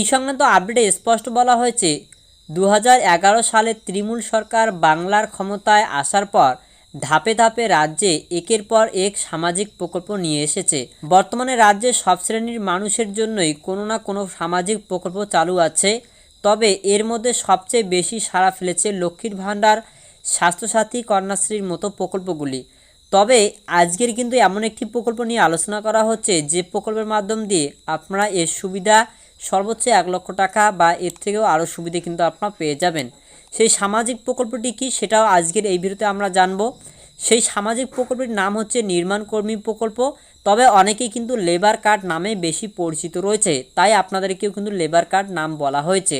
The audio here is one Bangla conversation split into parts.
এই সংক্রান্ত আপডেটে স্পষ্ট বলা হয়েছে দু হাজার এগারো সালে তৃণমূল সরকার বাংলার ক্ষমতায় আসার পর ধাপে ধাপে রাজ্যে একের পর এক সামাজিক প্রকল্প নিয়ে এসেছে। বর্তমানে রাজ্যে সব শ্রেণির মানুষের জন্যই কোনো না কোনো সামাজিক প্রকল্প চালু আছে, তবে এর মধ্যে সবচেয়ে বেশি সাড়া ফেলেছে লক্ষ্মীর ভাণ্ডার, স্বাস্থ্যসাথী কন্যাশ্রীর মতো প্রকল্পগুলি। তবে আজকের কিন্তু এমন একটি প্রকল্প নিয়ে আলোচনা করা হচ্ছে, যে প্রকল্পের মাধ্যম দিয়ে আপনারা এর সুবিধা সর্বোচ্চ এক লক্ষ টাকা বা এর থেকেও আরও সুবিধে কিন্তু আপনারা পেয়ে যাবেন। সেই সামাজিক প্রকল্পটি কি সেটাও আজকের এই ভিডিওতে আমরা জানব। সেই সামাজিক প্রকল্পের নাম হচ্ছে নির্মাণ কর্মী প্রকল্প। তবে অনেকেই কিন্তু লেবার কার্ড নামে বেশি পরিচিত রয়েছে, তাই আপনাদেরকেও কিন্তু লেবার কার্ড নাম বলা হয়েছে।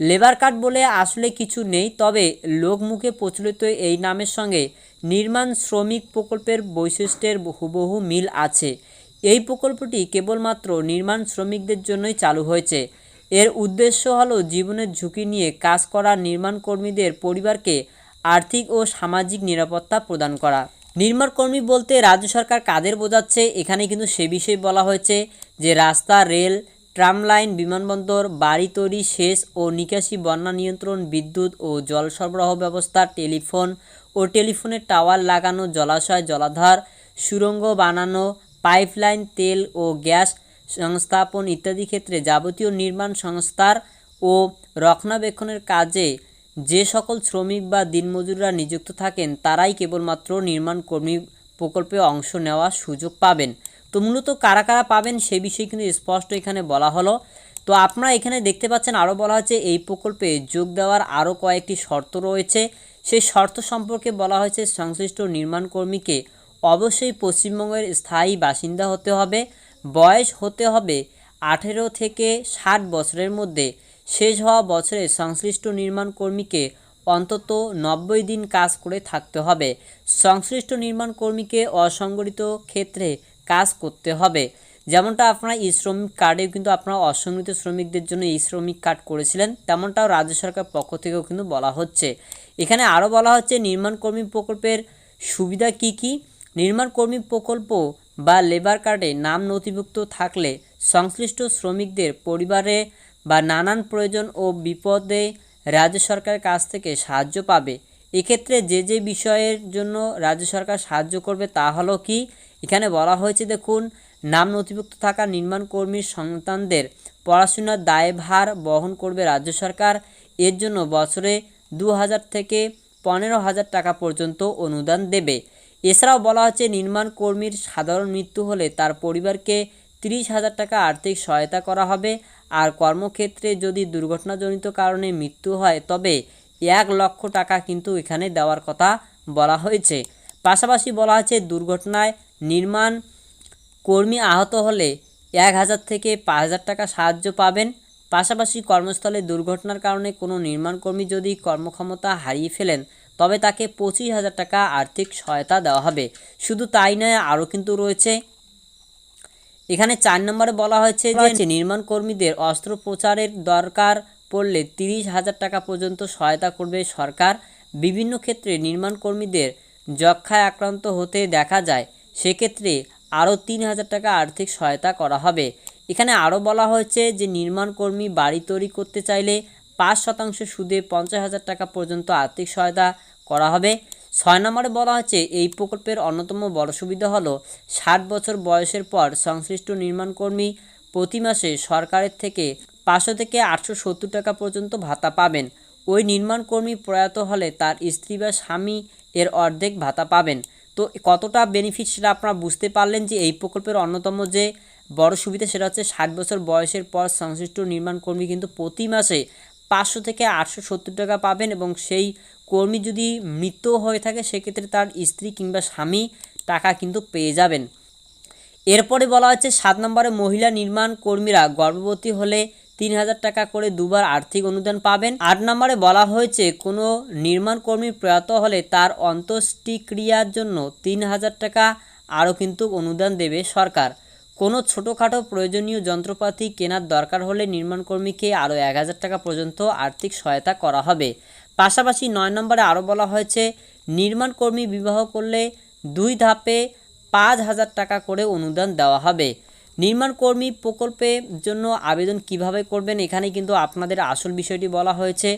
লেবার কার্ড বলে আসলে কিছু নেই, তবে লোকমুখে প্রচলিত এই নামের সঙ্গে নির্মাণ শ্রমিক প্রকল্পের বৈশিষ্ট্যের হুবহু মিল আছে। এই প্রকল্পটি কেবলমাত্র নির্মাণ শ্রমিকদের জন্যই চালু হয়েছে। এর উদ্দেশ্য হলো জীবনের ঝুঁকি নিয়ে কাজ করা নির্মাণ কর্মীদের পরিবারকে আর্থিক ও সামাজিক নিরাপত্তা প্রদান করা। নির্মাণ কর্মী বলতে রাজ্য সরকার কাদের বোঝাচ্ছে এখানে কিন্তু সে বিষয়ে বলা হয়েছে যে রাস্তা, রেল, ট্রাম লাইন, বিমানবন্দর, বাড়ি তৈরি, সেচ ও নিকাশি, বন্যা নিয়ন্ত্রণ, বিদ্যুৎ ও জল সরবরাহ ব্যবস্থা, টেলিফোন ও টেলিফোনের টাওয়ার লাগানো, জলাশয় জলাধার সুড়ঙ্গ বানানো পাইপলাইন, তেল ও গ্যাস সংস্থাপন ইত্যাদি ক্ষেত্রে যাবতীয় নির্মাণ সংস্থার ও রক্ষণাবেক্ষণের কাজে যে সকল শ্রমিক বা দিনমজুররা নিযুক্ত থাকেন, তারাই কেবলমাত্র নির্মাণ কর্মী প্রকল্পে অংশ নেওয়ার সুযোগ পাবেন। তো মূলত কারা কারা পাবেন সে বিষয়ে কিন্তু স্পষ্ট এখানে বলা হলো। তো আপনারা এখানে দেখতে পাচ্ছেন আরও বলা হচ্ছে এই প্রকল্পে যোগ দেওয়ার আরও কয়েকটি শর্ত রয়েছে। সেই শর্ত সম্পর্কে বলা হয়েছে, সংশ্লিষ্ট নির্মাণ কর্মীকে অবশ্যই পশ্চিমবঙ্গের স্থায়ী বাসিন্দা হতে হবে। বয়স হতে হবে আঠেরো থেকে ষাট বছরের মধ্যে। শেষ হওয়া বছরে সংশ্লিষ্ট নির্মাণ কর্মীকে অন্তত নব্বই দিন কাজ করে থাকতে হবে। সংশ্লিষ্ট নির্মাণ কর্মীকে অসংগঠিত ক্ষেত্রে কাজ করতে হবে। যেমনটা আপনারা ই শ্রমিক কার্ডেও কিন্তু আপনারা অসংগঠিত শ্রমিকদের জন্য ই শ্রমিক কার্ড করেছিলেন, তেমনটাও রাজ্য সরকার পক্ষ থেকেও কিন্তু বলা হচ্ছে। এখানে আরও বলা হচ্ছে, নির্মাণ কর্মী প্রকল্পের সুবিধা কি কি? নির্মাণ কর্মী প্রকল্প বা লেবার কার্ডে নাম নথিভুক্ত থাকলে সংশ্লিষ্ট শ্রমিকদের পরিবারে বা নানান প্রয়োজন ও বিপদে রাজ্য সরকারের কাছ থেকে সাহায্য পাবে। এক্ষেত্রে যে যে বিষয়ের জন্য রাজ্য সরকার সাহায্য করবে তা হলো কি? এখানে বলা হয়েছে, দেখুন, নাম নথিভুক্ত থাকা নির্মাণ কর্মীর সন্তানদের পড়াশোনার দায়ভার বহন করবে রাজ্য সরকার। এর জন্য বছরে দু হাজার থেকে পনেরো হাজার টাকা পর্যন্ত অনুদান দেবে। এছাড়াও বলা হচ্ছে, নির্মাণ কর্মীর সাধারণ মৃত্যু হলে তার পরিবারকে তিরিশ হাজার টাকা আর্থিক সহায়তা করা হবে। আর কর্মক্ষেত্রে যদি দুর্ঘটনাজনিত কারণে মৃত্যু হয়, তবে এক লক্ষ টাকা কিন্তু এখানে দেওয়ার কথা বলা হয়েছে। পাশাপাশি বলা হয়েছে দুর্ঘটনায় নির্মাণ কর্মী আহত হলে এক হাজার থেকে পাঁচ হাজার টাকা সাহায্য পাবেন। পাশাপাশি কর্মস্থলে দুর্ঘটনার কারণে কোনো নির্মাণ কর্মী যদি কর্মক্ষমতা হারিয়ে ফেলেন তবে তাকে পঁচিশ হাজার টাকা আর্থিক সহায়তা দেওয়া হবে। শুধু তাই নয় আরও কিন্তু রয়েছে। এখানে চার নম্বরে বলা হয়েছে যে নির্মাণ কর্মীদের অস্ত্রোপচারের দরকার পড়লে তিরিশ হাজার টাকা পর্যন্ত সহায়তা করবে সরকার। বিভিন্ন ক্ষেত্রে নির্মাণ কর্মীদের যক্ষায় আক্রান্ত হতে দেখা যায়। সেক্ষেত্রে আরও তিন হাজার টাকা আর্থিক সহায়তা করা হবে। এখানে আরও বলা হয়েছে যে নির্মাণ কর্মী বাড়ি তৈরি করতে চাইলে পাঁচ শতাংশ সুদে পঞ্চাশ হাজার টাকা পর্যন্ত আর্থিক সহায়তা করা হবে। ছয় নম্বরে বলা হচ্ছে, এই প্রকল্পের অন্যতম বড় সুবিধা হলো, ষাট বছর বয়সের পর সংশ্লিষ্ট নির্মাণকর্মী প্রতি মাসে সরকারের থেকে পাঁচশো থেকে আটশো সত্তর টাকা পর্যন্ত ভাতা পাবেন। ওই নির্মাণকর্মী প্রয়াত হলে তার স্ত্রী বা স্বামী এর অর্ধেক ভাতা পাবেন। তো কতটা বেনিফিট সেটা আপনারা বুঝতে পারলেন যে এই প্রকল্পের অন্যতম যে বড় সুবিধা সেটা হচ্ছে, ষাট বছর বয়সের পর সংশ্লিষ্ট নির্মাণকর্মী কিন্তু প্রতি মাসে পাঁচশো থেকে আটশো সত্তর টাকা পাবেন এবং সেই কর্মী যদি মৃত্যু হয়ে থাকে, সেক্ষেত্রে তার স্ত্রী কিংবা স্বামী টাকা কিন্তু পেয়ে যাবেন। এরপরে বলা হচ্ছে, সাত নম্বরে মহিলা নির্মাণ কর্মীরা গর্ভবতী হলে তিন হাজার টাকা করে দুবার আর্থিক অনুদান পাবেন। আট নম্বরে বলা হয়েছে, কোনো নির্মাণ কর্মী প্রয়াত হলে তার অন্ত্যেষ্টিক্রিয়ার জন্য তিন হাজার টাকা আরও কিন্তু অনুদান দেবে সরকার। কোনো ছোটোখাটো প্রয়োজনীয় যন্ত্রপাতি কেনার দরকার হলে নির্মাণকর্মীকে আরও এক হাজার টাকা পর্যন্ত আর্থিক সহায়তা করা হবে। পাশাপাশি নয় নম্বরে আরও বলা হয়েছে, নির্মাণকর্মী বিবাহ করলে দুই ধাপে পাঁচ হাজার টাকা করে অনুদান দেওয়া হবে। নির্মাণ কর্মী প্রকল্পের জন্য আবেদন কীভাবে করবেন এখানে কিন্তু আপনাদের আসল বিষয়টি বলা হয়েছে।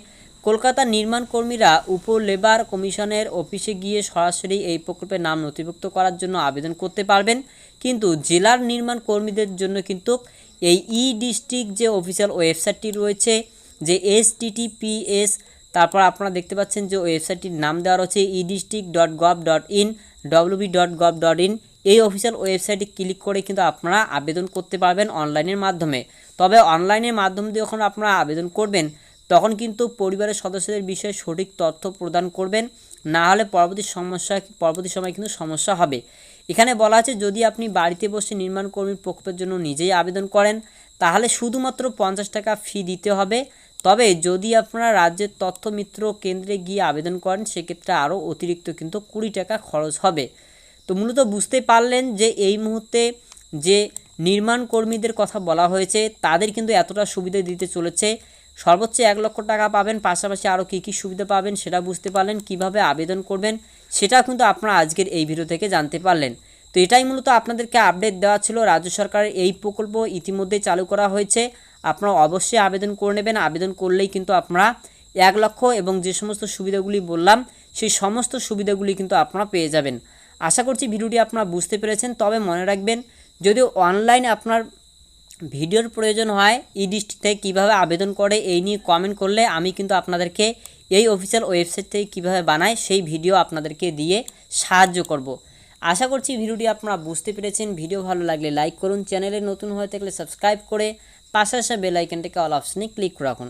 কলকাতার নির্মাণ কর্মীরা উপ লেবার কমিশনের অফিসে গিয়ে সরাসরি এই প্রকল্পের নাম নথিভুক্ত করার জন্য আবেদন করতে পারবেন। কিন্তু জেলার নির্মাণ কর্মীদের জন্য কিন্তু এই ই ডিস্ট্রিক্ট যে অফিসিয়াল ওয়েবসাইটটি রয়েছে, যে এস টিটিপিএস তারপর আপনারা দেখতে পাচ্ছেন যে ওয়েবসাইটটির নাম দেওয়া রয়েছে E district dot gov dot in WB dot gov dot in. এই অফিসিয়াল ওয়েবসাইটে ক্লিক করে কিন্তু আপনারা আবেদন করতে পারবেন অনলাইনের মাধ্যমে। তবে অনলাইনের মাধ্যমে যখন আপনারা আবেদন করবেন। তখন কিন্তু পরিবারের সদস্যদের বিষয়ে সঠিক তথ্য প্রদান করবেন। না হলে পরবর্তী সমস্যা, পরবর্তী সময় কিন্তু সমস্যা হবে। এখানে বলা আছে, যদি আপনি বাড়িতে বসে নির্মাণ কর্মীর প্রকল্পের জন্য নিজেই আবেদন করেন, তাহলে শুধুমাত্র পঞ্চাশ টাকা ফি দিতে হবে। তবে যদি আপনারা রাজ্যের তথ্য মিত্র কেন্দ্রে গিয়ে আবেদন করেন, সেক্ষেত্রে আরও অতিরিক্ত কিন্তু কুড়ি টাকা খরচ হবে। তো মূলত বুঝতে পারলেন যে এই মুহূর্তে যে নির্মাণ কর্মীদের কথা বলা হয়েছে, তাদের কিন্তু এতটা সুবিধা দিতে চলেছে। সর্বোচ্চ এক লক্ষ টাকা পাবেন, পাশাপাশি আরও কী কী সুবিধা পাবেন সেটা বুঝতে পারলেন, কীভাবে আবেদন করবেন সেটা কিন্তু আপনারা আজকের এই ভিডিও থেকে জানতে পারলেন। তো এটাই মূলত আপনাদেরকে আপডেট দেওয়া ছিল, রাজ্য সরকারের এই প্রকল্প ইতিমধ্যেই চালু করা হয়েছে। আপনারা অবশ্যই আবেদন করে নেবেন, আবেদন করলেই কিন্তু আপনারা এক লক্ষ এবং যে সমস্ত সুবিধাগুলি বললাম, সেই সমস্ত সুবিধাগুলি কিন্তু আপনারা পেয়ে যাবেন। আশা করছি ভিডিওটি আপনারা বুঝতে পেরেছেন, তবে মনে রাখবেন যদি অনলাইনে আপনার ভিডিওর প্রয়োজন হয়, ই ডিস্ট্রিক্ট থেকে কীভাবে আবেদন করে এই নিয়ে কমেন্ট করলে আমি কিন্তু আপনাদেরকে এই অফিসিয়াল ওয়েবসাইট থেকে কীভাবে বানায় সেই ভিডিও আপনাদেরকে দিয়ে সাহায্য করব। আশা করছি ভিডিওটি আপনারা বুঝতে পেরেছেন। ভিডিও ভালো লাগলে লাইক করুন চ্যানেলে নতুন হয়ে থাকলে সাবস্ক্রাইব করে পাশে আসা বেল অল অপশনে ক্লিক রাখুন।